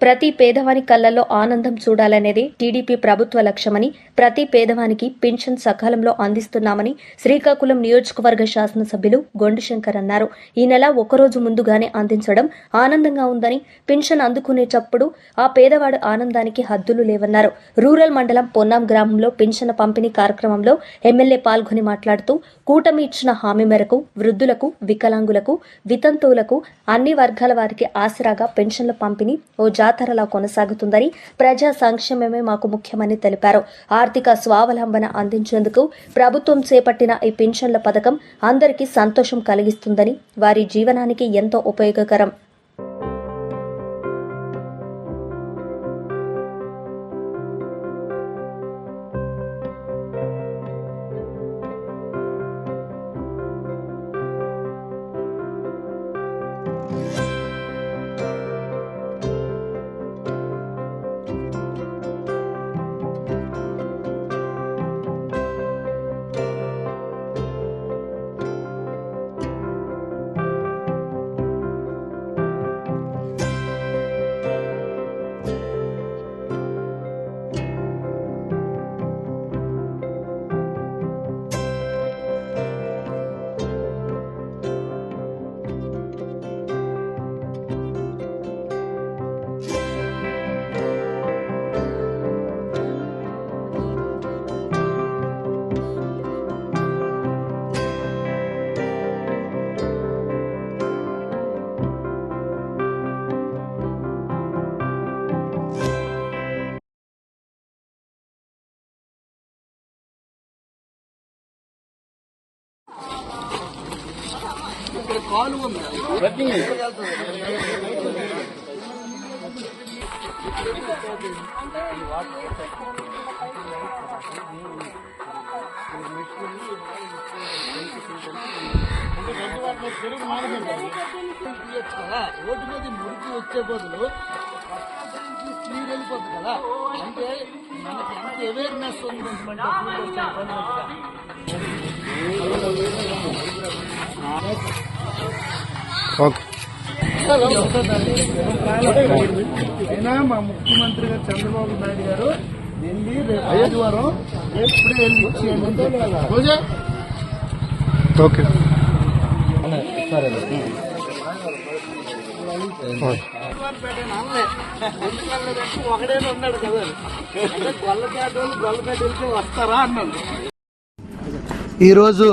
ప్రతి పేదవాని కళ్ళల్లో ఆనందం చూడాలనేది టీడీపీ ప్రభుత్వ లక్ష్యమని ప్రతి పేదవానికి పింఛన్ సకాలంలో అందిస్తున్నామని శ్రీకాకుళం నియోజకవర్గ శాసనసభ్యులు గొండుశంకర్ అన్నారు. ఈ నెల ఒకరోజు ముందుగానే అందించడం ఆనందంగా ఉందని పింఛన్ అందుకునేటప్పుడు ఆ పేదవాడు ఆనందానికి హద్దులు లేవన్నారు. రూరల్ మండలం పొన్నాం గ్రామంలో పింఛన్ పంపిణీ కార్యక్రమంలో ఎమ్మెల్యే పాల్గొని మాట్లాడుతూ కూటమి ఇచ్చిన హామీ మేరకు వృద్ధులకు వికలాంగులకు వితంతువులకు అన్ని వర్గాల వారికి ఆసరాగా పెన్షన్ల పంపిణీ ఓ జాతరలా కొనసాగుతుందని ప్రజా సంక్షేమమే మాకు ముఖ్యమని తెలిపారు. ఆర్థిక స్వావలంబన అందించేందుకు ప్రభుత్వం చేపట్టిన ఈ పెన్షన్ల పథకం అందరికీ సంతోషం కలిగిస్తుందని వారి జీవనానికి ఎంతో ఉపయోగకరం. తీయచ్చు కదా రోడ్డు మీద మురికి వచ్చే బదులు స్పీడ్ వెళ్ళిపోతుంది కదా? అంటే మనకి ఎంత అవేర్నెస్ ఉంది. అయినా మా ముఖ్యమంత్రి గారు చంద్రబాబు నాయుడు గారు వెళ్ళి రేపు ఆదివారం ఎప్పుడే వెళ్ళి ఇచ్చేయండి ఓకే. ఒకడే ఉన్నాడు కదా గొల్లపేట గొల్లపేట వెళ్తే వస్తారా అన్నాడు ఈరోజు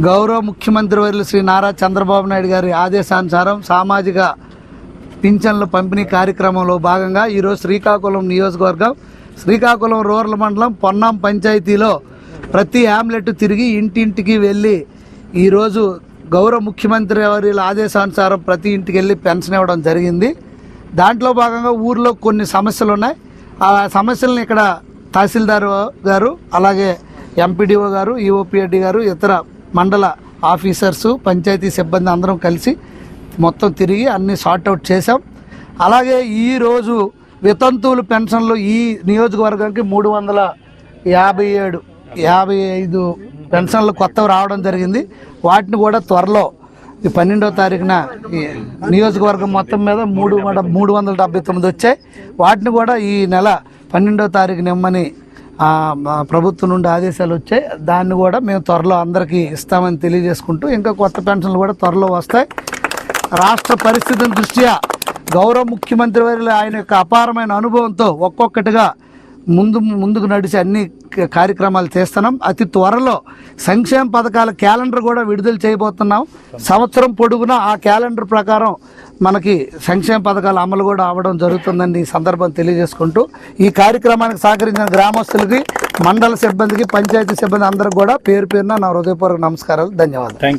గౌరవ ముఖ్యమంత్రి వర్యులు శ్రీ నారా చంద్రబాబు నాయుడు గారి ఆదేశానుసారం సామాజిక పింఛన్ల పంపిణీ కార్యక్రమంలో భాగంగా ఈరోజు శ్రీకాకుళం నియోజకవర్గం శ్రీకాకుళం రూరల్ మండలం పొన్నాం పంచాయతీలో ప్రతి హ్యామ్లెట్ తిరిగి ఇంటింటికి వెళ్ళి ఈరోజు గౌరవ ముఖ్యమంత్రి వారి ఆదేశానుసారం ప్రతి ఇంటికి వెళ్ళి పెన్షన్ ఇవ్వడం జరిగింది. దాంట్లో భాగంగా ఊర్లో కొన్ని సమస్యలు ఉన్నాయి ఆ సమస్యలను ఇక్కడ తహసీల్దార్ గారు అలాగే ఎంపీడీఓ గారు ఈఓపీఎడ్డి గారు ఇతర మండల ఆఫీసర్స్ పంచాయతీ సిబ్బంది అందరం కలిసి మొత్తం తిరిగి అన్ని సార్ట్అవుట్ చేశాం. అలాగే ఈరోజు వితంతువులు పెన్షన్లు ఈ నియోజకవర్గానికి మూడు వందల యాభై ఏడు యాభై ఐదు పెన్షన్లు కొత్తవి రావడం జరిగింది. వాటిని కూడా త్వరలో ఈ పన్నెండో తారీఖున ఈ నియోజకవర్గం మొత్తం మీద మూడు మూడు వందల డెబ్బై తొమ్మిది వచ్చాయి. వాటిని కూడా ఈ నెల పన్నెండో తారీఖున ఇమ్మని ప్రభుత్వం నుండి ఆదేశాలు వచ్చాయి. దాన్ని కూడా మేము త్వరలో అందరికీ ఇస్తామని తెలియజేసుకుంటూ ఇంకా కొత్త పెన్షన్లు కూడా త్వరలో వస్తాయి. రాష్ట్ర పరిస్థితుల దృష్ట్యా గౌరవ ముఖ్యమంత్రి వారి ఆయన యొక్క అపారమైన అనుభవంతో ఒక్కొక్కటిగా ముందు ముందుకు నడిచి అన్ని కార్యక్రమాలు చేస్తున్నాం. అతి త్వరలో సంక్షేమ పథకాల క్యాలెండర్ కూడా విడుదల చేయబోతున్నాం. సంవత్సరం పొడుగునా ఆ క్యాలెండర్ ప్రకారం మనకి సంక్షేమ పథకాల అమలు కూడా అవ్వడం జరుగుతుందని ఈ సందర్భం తెలియజేసుకుంటూ ఈ కార్యక్రమానికి సహకరించిన గ్రామస్తులకి మండల సిబ్బందికి పంచాయతీ సిబ్బంది అందరికి కూడా పేరు పేరున నా హృదయపూర్వక నమస్కారాలు ధన్యవాదాలు.